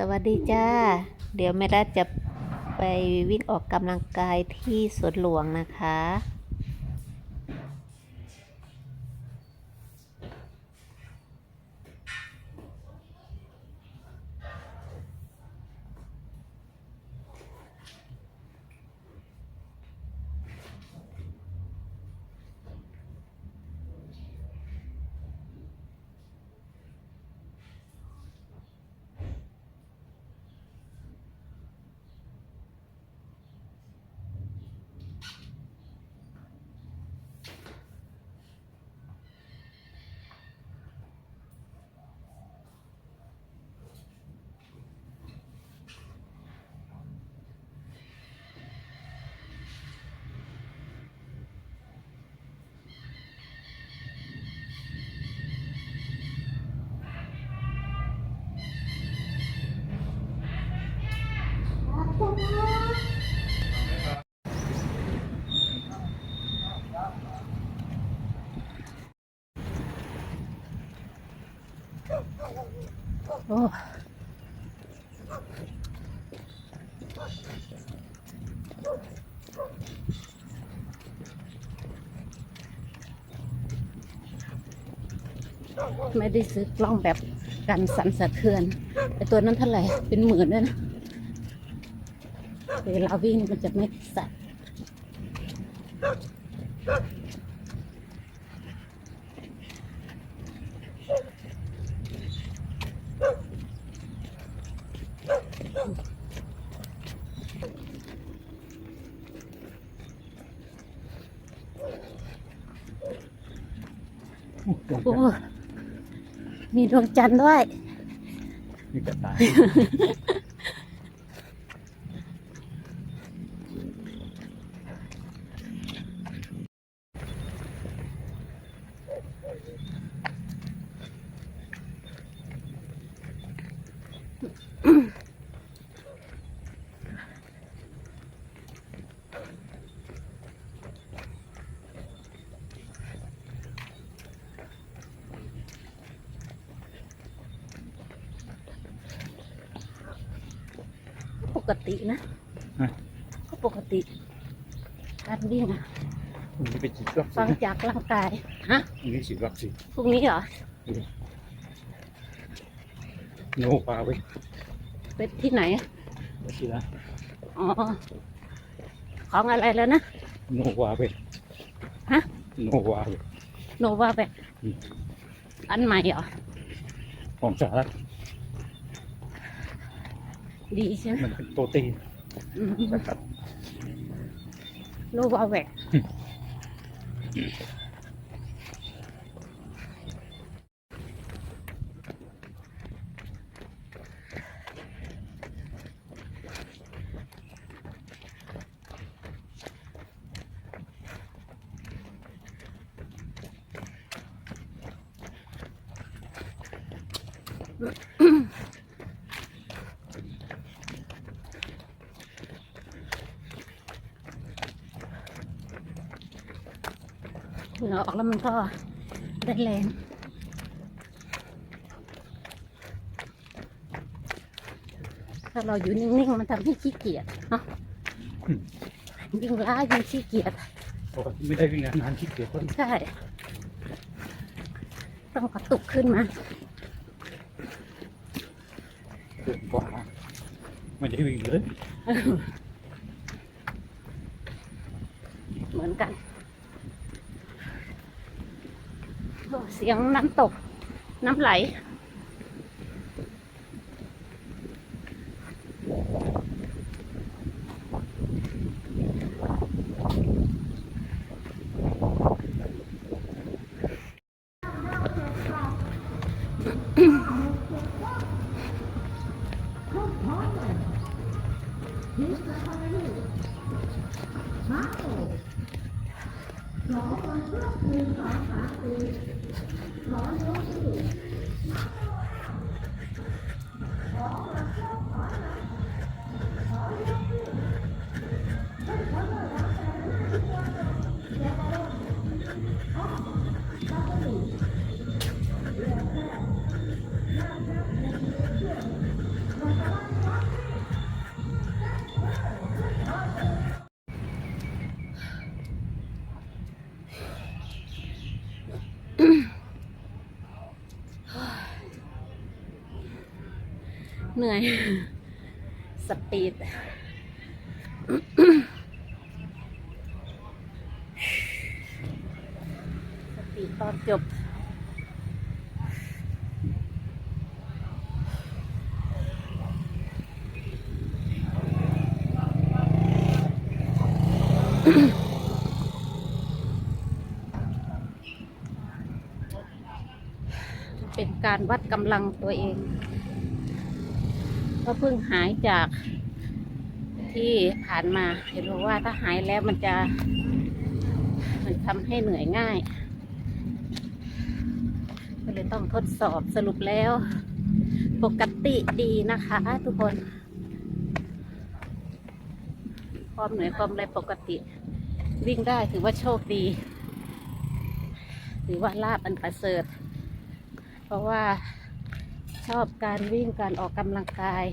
สวัสดีจ้า เดี๋ยวแม่รัดจะไปวิ่งออกกำลังกายที่สวนหลวงนะคะ โอ้ไม่ได้ซื้อกล้องแบบกันสั่นสะเทือนไอตัวนั้นเท่าไหร่ เป็นหมื่นด้วยนะ เวลาวิ่งมันจะไม่สั่นโอ้มีดวงจันทร์ด้วย นี่กระต่าย กตินะฮะ ก็ปกติการวิ่งอะพรุ่งนี้ไปฉีดวัคซีฟังนจากร่างกายฮะพรุ่งนี้ฉีดวัคซีนพรุ่งนี้เหรอโนพาไปเป็นที่ไหนอะวชิระอ๋อของอะไรแล้วนะ โนวาไปฮะ โนวาไป โนวาแบกอืม อันใหม่เหรอของสหรัฐ ดีใช่ไหม เป็นโปรตีนอืมนะครับโนวาแบกเหงื่อออกแล้วมันก็ได้แรงถ้าเราอยู่นิ่งๆมันทำให้ขี้เกียจเนาะยิ่งล้ายิ่งขี้เกียจเพราะว่าไม่ได้วิ่งนานๆที่เกียจก็ใช่ ต้องกระตุกขึ้นมาเกินกว่าไม่ได้วิ่งเลย เหมือนกันโอ้ เสียงน้ำตก น้ำไหล เเหนื่อย สปีด สปีดตอนจบเป็นการวัดกำลังตัวเอง ก็เพิ่งหายจากที่ผ่านมา เห็นบอกว่าถ้าหายแล้วมันจะ มันทำให้เหนื่อยง่าย ก็เลยต้องทดสอบสรุปแล้ว ปกติดีนะคะ ทุกคน ความเหนื่อยความอะไรปกติ วิ่งได้ถือว่าโชคดี ถือว่าลาบอันประเสริฐ เพราะว่า ชอบการวิ่งการออกกำลังกาย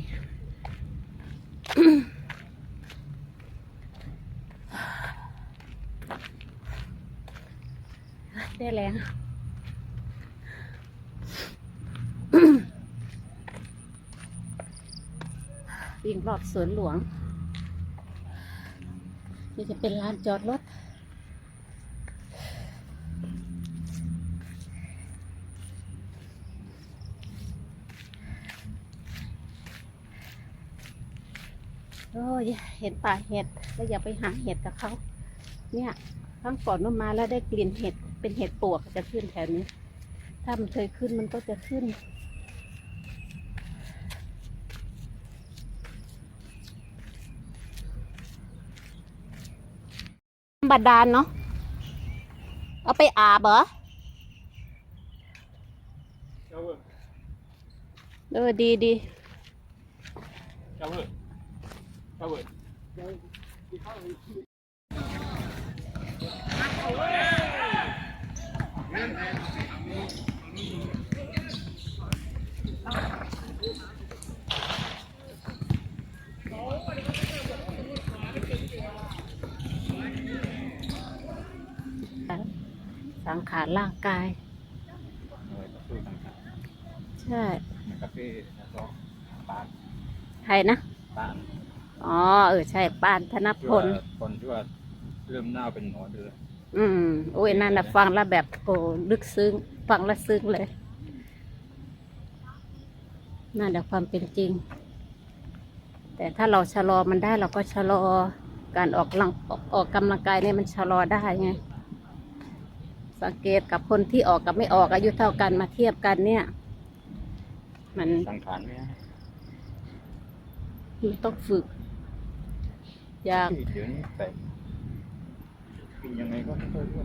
ได้แรงวิ่งรอบสวนหลวง นี่จะเป็นลานจอดรถ โอ้ยเห็นป่าเห็ดแล้วอยากไปหาเห็ดกับเขาเนี่ยครั้งก่อนมันมาแล้วได้กลิ่นเห็ดเป็นเห็ดปวกจะขึ้นแถวนี้ ถ้ามันเคยขึ้นมันก็จะขึ้น บาดาลเนาะเอาไปอาบเหรอเจ้าเว้ยเออดีดีเจ้าเว้ย เจ้าเว้ยสังขารร่างกายเออสู้ต่างใช่ๆในคาเฟ่แล้วก็ปานใครนะปาน อ๋อเออใช่ปานธนพที่ว่าลคนที่ว่าเริ่มหน้าเป็นหนอนเลยอืมโอ้ยนั่นนะฟังแล้วแบบโอ้ลึกซึ้ง ฟังแล้วซึ้งเลยนั่นแหละความเป็นจริง แต่ถ้าเราชะลอมันได้เราก็ชะลอการออกกำลังออกออกกำลังกายเนี่ยมันชะลอได้ไง สังเกตกับคนที่ออกกับไม่ออกอายุเท่ากันมาเทียบกันเนี่ย มันสังขารไหมฮะมันต้องฝึก อยากที่เดี๋ยวนี้แต่กินยังไงก็ไม่ค่อยรู้